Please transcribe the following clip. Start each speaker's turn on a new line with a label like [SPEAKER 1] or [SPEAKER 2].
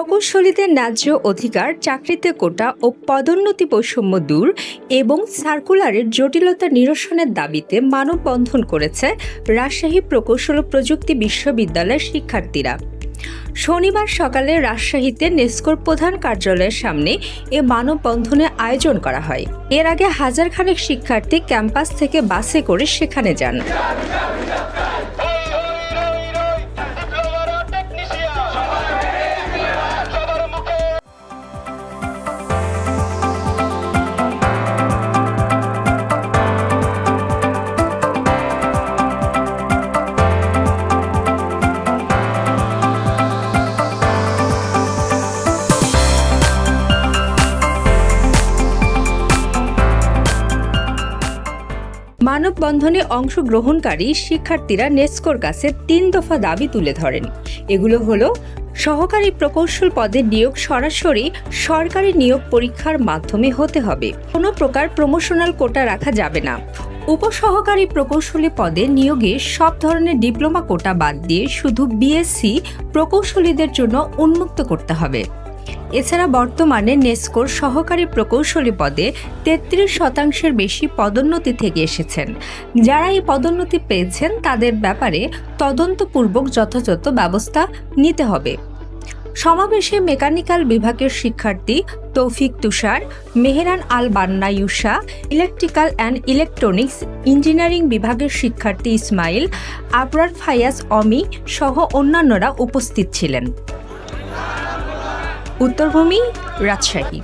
[SPEAKER 1] প্রকৌশলীদের ন্যায্য অধিকার চাকরিতে কোটা ও পদোন্নতি বৈষম্য দূর এবং সার্কুলারের জটিলতা নিরসনের দাবিতে মানববন্ধন করেছে রাজশাহী প্রকৌশল প্রযুক্তি বিশ্ববিদ্যালয়ের শিক্ষার্থীরা শনিবার সকালে রাজশাহীতে নেস্কোর প্রধান কার্যালয়ের সামনে এ মানববন্ধনে আয়োজন করা হয় এর আগে হাজারখানেক শিক্ষার্থী ক্যাম্পাস থেকে বাসে করে সেখানে যান মানববন্ধনে অংশগ্রহণকারী শিক্ষার্থীরা নেস্কোর কাছে তিন দফা দাবি তুলে ধরেন এগুলো হলো সহকারী প্রকৌশল পদে নিয়োগ সরাসরি সরকারি নিয়োগ পরীক্ষার মাধ্যমে হতে হবে কোনো প্রকার প্রমোশনাল কোটা রাখা যাবে না উপসহকারী প্রকৌশলী পদে নিয়োগে সব ধরনের ডিপ্লোমা কোটা বাদ দিয়ে শুধু বিএসসি প্রকৌশলীদের জন্য উন্মুক্ত করতে হবে এছাড়া বর্তমানে নেস্কোর সহকারী প্রকৌশলী পদে তেত্রিশ শতাংশের বেশি পদোন্নতি থেকে এসেছেন যারা এই পদোন্নতি পেয়েছেন তাদের ব্যাপারে তদন্তপূর্বক যথাযথ ব্যবস্থা নিতে হবে সমাবেশে মেকানিক্যাল বিভাগের শিক্ষার্থী তৌফিক তুষার Mehran Al Banna Yusa electrical and electronics engineering বিভাগের শিক্ষার্থী ইসমাইল আবরার ফায়াজ অমি সহ অন্যান্যরা উপস্থিত ছিলেন উত্তরভূমি রাজশাহী